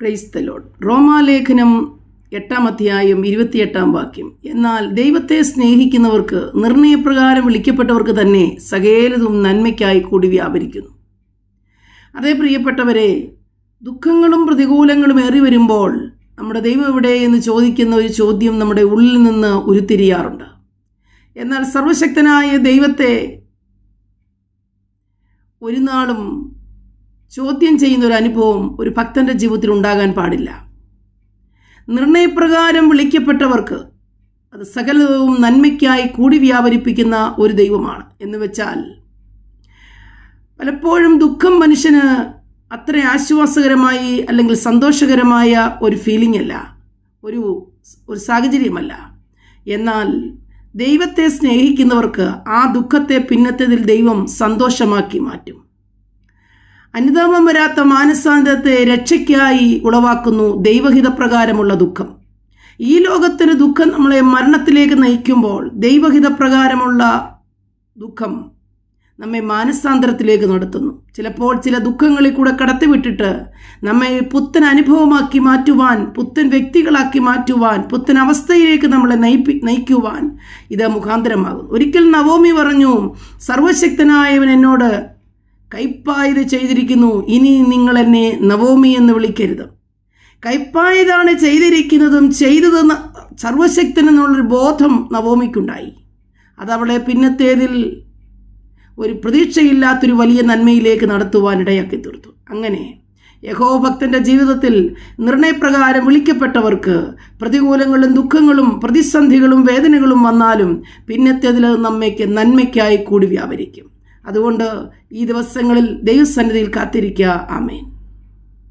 Praise the load റോമാലേഖനം എട്ടാം അധ്യായം ഇരുപത്തിയെട്ടാം വാക്യം. എന്നാൽ ദൈവത്തെ സ്നേഹിക്കുന്നവർക്ക് നിർണയപ്രകാരം വിളിക്കപ്പെട്ടവർക്ക് തന്നെ സകേലതും നന്മയ്ക്കായി കൂടി വ്യാപരിക്കുന്നു. അതേ പ്രിയപ്പെട്ടവരെ ദുഃഖങ്ങളും പ്രതികൂലങ്ങളും ഏറി വരുമ്പോൾ നമ്മുടെ ദൈവം എവിടെ എന്ന് ചോദിക്കുന്ന ഒരു ചോദ്യം നമ്മുടെ ഉള്ളിൽ നിന്ന് ഉരുത്തിരിയാറുണ്ട്. എന്നാൽ സർവശക്തനായ ദൈവത്തെ ഒരു നാളും ചോദ്യം ചെയ്യുന്ന ഒരു അനുഭവം ഒരു ഭക്തന്റെ ജീവിതത്തിൽ ഉണ്ടാകാൻ പാടില്ല. നിർണയപ്രകാരം വിളിക്കപ്പെട്ടവർക്ക് അത് സകലവും നന്മയ്ക്കായി കൂടി വ്യാപരിപ്പിക്കുന്ന ഒരു ദൈവമാണ്. എന്ന് വെച്ചാൽ പലപ്പോഴും ദുഃഖം മനുഷ്യന് അത്ര ആശ്വാസകരമായി അല്ലെങ്കിൽ സന്തോഷകരമായ ഒരു ഫീലിംഗ് അല്ല. ഒരു ഒരു സാഹചര്യമല്ല. എന്നാൽ ദൈവത്തെ സ്നേഹിക്കുന്നവർക്ക് ആ ദുഃഖത്തെ പിന്നത്തേതിൽ ദൈവം സന്തോഷമാക്കി മാറ്റും. അനുതാപം വരാത്ത മാനസാന്തരത്തെ രക്ഷയ്ക്കായി ഉളവാക്കുന്നു ദൈവഹിതപ്രകാരമുള്ള ദുഃഖം. ഈ ലോകത്തിന് ദുഃഖം നമ്മളെ മരണത്തിലേക്ക് നയിക്കുമ്പോൾ ദൈവഹിതപ്രകാരമുള്ള ദുഃഖം നമ്മെ മാനസാന്തരത്തിലേക്ക് നടത്തുന്നു. ചിലപ്പോൾ ചില ദുഃഖങ്ങളിൽ കൂടെ കടത്തിവിട്ടിട്ട് നമ്മെ പുത്തൻ അനുഭവമാക്കി മാറ്റുവാൻ പുത്തൻ വ്യക്തികളാക്കി മാറ്റുവാൻ പുത്തൻ അവസ്ഥയിലേക്ക് നമ്മളെ നയിപ്പി നയിക്കുവാൻ ഇത് മുഖാന്തരമാകും ഒരിക്കൽ നവോമി പറഞ്ഞു സർവശക്തനായവൻ എന്നോട് കൈപ്പായത് ചെയ്തിരിക്കുന്നു. ഇനി നിങ്ങൾ എന്നെ നവോമി എന്ന് വിളിക്കരുത്. കൈപ്പായതാണ് ചെയ്തിരിക്കുന്നതും ചെയ്തതെന്ന് സർവശക്തൻ എന്നുള്ളൊരു ബോധം നവോമിക്കുണ്ടായി. അതവളെ പിന്നത്തേതിൽ ഒരു പ്രതീക്ഷയില്ലാത്തൊരു വലിയ നന്മയിലേക്ക് നടത്തുവാൻ ഇടയാക്കി തീർത്തു. അങ്ങനെ യഹോഭക്തന്റെ ജീവിതത്തിൽ നിർണയപ്രകാരം വിളിക്കപ്പെട്ടവർക്ക് പ്രതികൂലങ്ങളും ദുഃഖങ്ങളും പ്രതിസന്ധികളും വേദനകളും വന്നാലും പിന്നത്തേതിൽ നമ്മയ്ക്ക് നന്മയ്ക്കായി കൂടി വ്യാപരിക്കും. അതുകൊണ്ട് ഈ ദിവസങ്ങളിൽ ദൈവസന്നിധിയിൽ കാത്തിരിക്കുക. ആമേൻ.